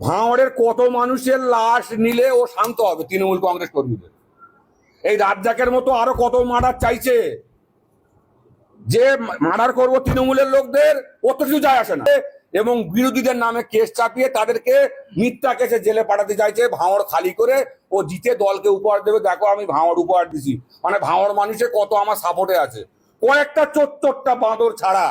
ভাঁড়ের কত মানুষের লাশ নিলে ও শান্ত হবে তৃণমূল কংগ্রেস কর্মীদের? এই রাজ্জাকের মতো আরও কত মার্ডার চাইছে? যে মার্ডার করব তৃণমূলের লোকদের, ও তো কিছু যায় আসে না। এবং বিরোধীদের নামে কেস চাপিয়ে তাদেরকে মিথ্যা কেসে জেলে পাঠাতে চাইছে ভাঁড় খালি করে ও জিতে দলকে উপহার দেবে। দেখো আমি ভাঁড় উপহার দিছি। মানে ভাঁড় মানুষের কত আমার সাপোর্টে আছে। কয়েকটা চোট্টটা বাঁদর ছাড়া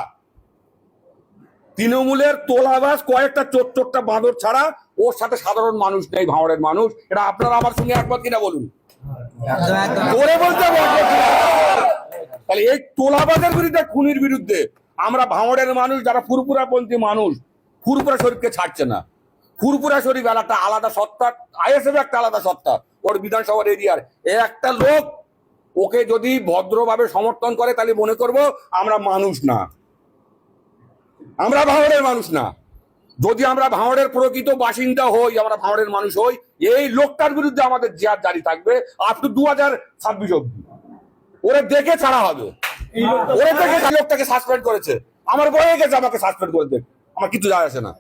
তৃণমূলের তোলাবাস কয়েকটা চোট্টটা বাঁদর ছাড়া ওর সাথে সাধারণ মানুষ নেই ভাঁড়ের মানুষ। এটা আপনারা আমার সঙ্গে একমত কিনা বলুন? করে বলতে? তাহলে এই তোলাবাজের বিরুদ্ধে খুনির বিরুদ্ধে আমরা ভাঁড়ের মানুষ যারা ফুরপুরাপন্থী মানুষ ফুরপুরা শরীফকে ছাড়ছে না। ফুরপুরা শরীফ একটা আলাদা সত্তা আইএসএফ একটা আলাদা সত্তা ওর বিধানসভার এরিয়ার। একটা লোক ওকে যদি ভদ্রভাবে সমর্থন করে তাহলে মনে করব আমরা মানুষ না। আমরা ভাঁড়ের মানুষ না। যদি আমরা ভাঁড়ের প্রকৃত বাসিন্দা হই আমরা ভাঁড়ের মানুষ হই এই লোকটার বিরুদ্ধে আমাদের জিয়ার জারি থাকবে আপ টু দু হাজার ছাব্বিশ অব্দি ওরে দেখে ছাড়া হবে। ওরে দেখে লোকটাকে সাসপেন্ড করেছে। আমার বয়ে গেছে আমাকে সাসপেন্ড করে দেখ আমার কিছু যায় আসে না।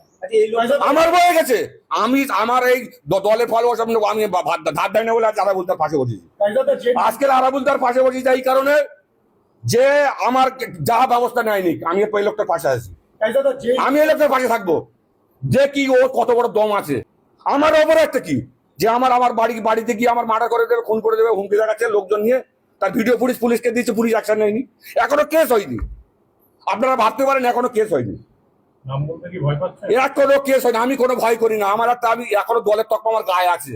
আমার বয়ে গেছে। আমি আমার এই দ- দলের ফল ওসব আমি বা- ধার দেয় না বলে আজ আরাবুল তার পাশে বসেছি। আজকের আরাবুল তার পাশে বসেছি এই কারণে যে আমার যা ব্যবস্থা নেয়নি আমি এই লোকটার পাশে আছি। আমি এই লোকের পাশে থাকব। যে কি ও কত বড় দম আছে। আমার অপরাধটা কি? যে আমার আমার বাড়ি বাড়িতে গিয়ে আমার মার্ডার করে দেবে খুন করে দেবে হুমকি দেখাচ্ছে লোকজন নিয়ে তার ভিডিও পুলিশ পুলিশকে দিয়েছে পুলিশ অ্যাকশন নেয়নি। এখনও কেস হয়নি। আপনারা ভাবতে পারেন এখনও কেস হয়নি। এর কোনো কেস আমি কোনো ভয় করি না। আমার একটা আমি এখনও দলের তক আমার গায়ে আছে।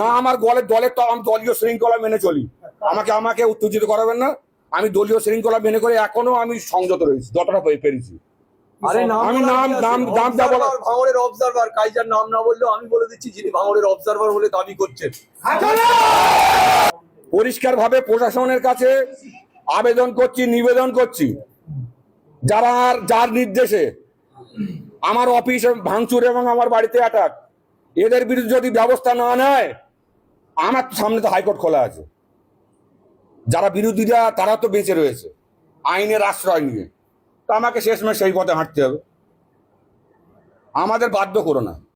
না আমার দলের দলের তো আমি দলীয় শৃঙ্খলা মেনে চলি। আমাকে আমাকে উত্তেজিত করাবেন না। আমি দলীয় শৃঙ্খলা মেনে করে এখনও আমি সংযত রয়েছি যতটা পেরেছি। আরে নাম আমি নাম নাম নাম যা বলা ভাঙড়ের অবজারভার কাইজার নাম না বললেও আমি বলে দিচ্ছি যিনি ভাঙড়ের অবজারভার বলে দাবি করছেন। পরিষ্কার ভাবে প্রশাসনের কাছে আবেদন করছি নিবেদন করছি। যারা যার নির্দেশে আমার অফিস ভাঙচুর এবং আমার বাড়িতে অ্যাটাক এদের বিরুদ্ধে যদি ব্যবস্থা না নেয় আমার তো সামনে তো হাইকোর্ট খোলা আছে। যারা বিরোধীরা তারা তো বেঁচে রয়েছে। আইনের আশ্রয় নিয়ে। তো আমাকে শেষমেশ সেই পথে হাঁটতে হবে। আমাদের বাধ্য করো না।